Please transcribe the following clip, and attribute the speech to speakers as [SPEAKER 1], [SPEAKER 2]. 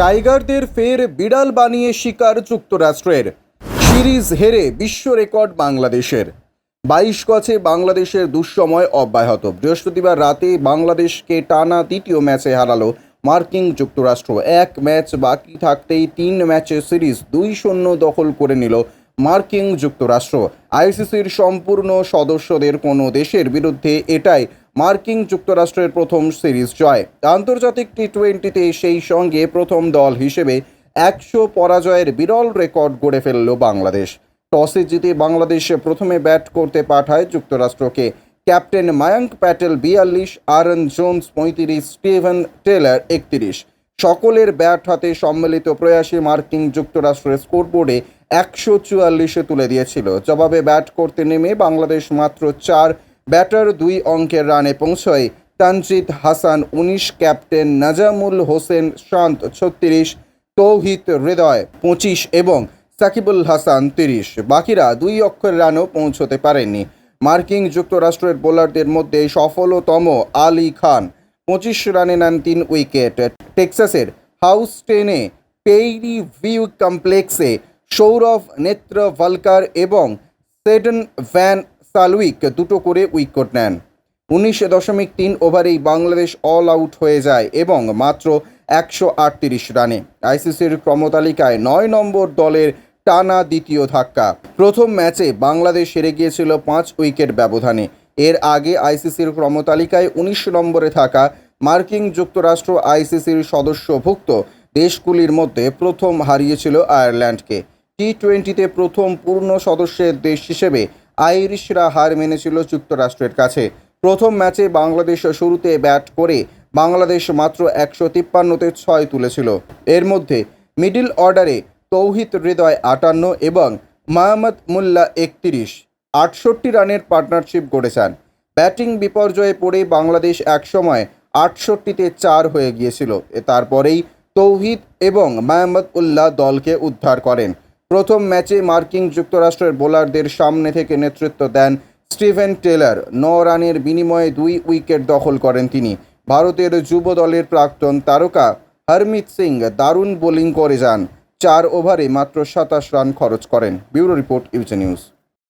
[SPEAKER 1] টাইগারদের ফের বিড়াল বানিয়ে শিকার যুক্তরাষ্ট্রের। সিরিজ হেরে বিশ্ব রেকর্ড বাংলাদেশের। বাইশ গছে বাংলাদেশের দুঃসময় অব্যাহত। বৃহস্পতিবার রাতে বাংলাদেশকে টানা দ্বিতীয় ম্যাচে হারালো মার্কিন যুক্তরাষ্ট্র। এক ম্যাচ বাকি থাকতেই তিন ম্যাচের সিরিজ দুই শূন্য দখল করে নিল মার্কিন যুক্তরাষ্ট্র। আইসিসির সম্পূর্ণ সদস্যদের কোনো দেশের বিরুদ্ধে এটাই মার্কিন যুক্তরাষ্ট্রের প্রথম সিরিজ জয়। আন্তর্জাতিক টি টোয়েন্টিতে সেই সঙ্গে প্রথম দল হিসেবে একশো পরাজয়ের বিরল রেকর্ড গড়ে ফেলল বাংলাদেশ। টসে জিতে বাংলাদেশ প্রথমে ব্যাট করতে পাঠায় যুক্তরাষ্ট্রকে। ক্যাপ্টেন মায়াঙ্ক প্যাটেল বিয়াল্লিশ, আরন জোন্স পঁয়ত্রিশ, স্টিভেন টেলার একত্রিশ। সকলের ব্যাট হাতে সম্মিলিত প্রয়াসে মার্কিন যুক্তরাষ্ট্রের স্কোরবোর্ডে একশো চুয়াল্লিশে তুলে দিয়েছিল। জবাবে ব্যাট করতে নেমে বাংলাদেশ মাত্র চার ব্যাটার দুই অঙ্কের রানে পৌঁছয় তানজিদ হাসান উনিশ, ক্যাপ্টেন নাজামুল হোসেন শান্ত ছত্রিশ তৌহিত হৃদয় পঁচিশ এবং সাকিবুল হাসান তিরিশ। বাকিরা দুই অক্ষর রানও পৌঁছতে পারেননি। মার্কিন যুক্তরাষ্ট্রের বোলারদের মধ্যে সফলতম আলী খান পঁচিশ রানে নেন তিন উইকেট। টেক্সাসের হাউস টেনে পেইরি ভিউ কমপ্লেক্সে সৌরভ নেত্র ভালকার এবং সেডন ভ্যান সালউইক দুটো করে উইকেট নেন। উনিশ দশমিক তিন ওভারেই বাংলাদেশ অল আউট হয়ে যায় এবং মাত্র একশো আটত্রিশ রানে। আইসিসির ক্রমতালিকায় নয় নম্বর দলের টানা দ্বিতীয় ধাক্কা। প্রথম ম্যাচে বাংলাদেশ হেরে গিয়েছিল পাঁচ উইকেট ব্যবধানে। এর আগে আইসিসির ক্রমতালিকায় উনিশ নম্বরে থাকা মার্কিন যুক্তরাষ্ট্র আইসিসির সদস্যভুক্ত দেশগুলির মধ্যে প্রথম হারিয়েছিল আয়ারল্যান্ডকে। টি টোয়েন্টিতে প্রথম পূর্ণ সদস্যের দেশ হিসেবে আইরিশরা হার মেনেছিল যুক্তরাষ্ট্রের কাছে। প্রথম ম্যাচে বাংলাদেশ শুরুতে ব্যাট করে বাংলাদেশ মাত্র একশো তিপ্পান্নতে ছয় তুলেছিল। এর মধ্যে মিডিল অর্ডারে তৌহিদ হৃদয় আটান্ন এবং মাহমদ মুল্লা একত্রিশ, আটষট্টি রানের পার্টনারশিপ গড়েছেন। ব্যাটিং বিপর্যয়ে পড়ে বাংলাদেশ একসময় আটষট্টিতে চার হয়ে গিয়েছিল। তারপরেই তৌহিদ এবং মাহমদ উল্লাহ দলকে উদ্ধার করেন। প্রথম ম্যাচে মার্কিন যুক্তরাষ্ট্রের বোলারদের সামনে থেকে নেতৃত্ব দেন স্টিভেন টেলার। ন রানের বিনিময়ে দুই উইকেট দখল করেন তিনি। ভারতের যুব দলের প্রাক্তন তারকা হরমিত সিং দারুণ বোলিং করে যান। চার ওভারে মাত্র সাতাশ রান খরচ করেন। Bureau report UJ news.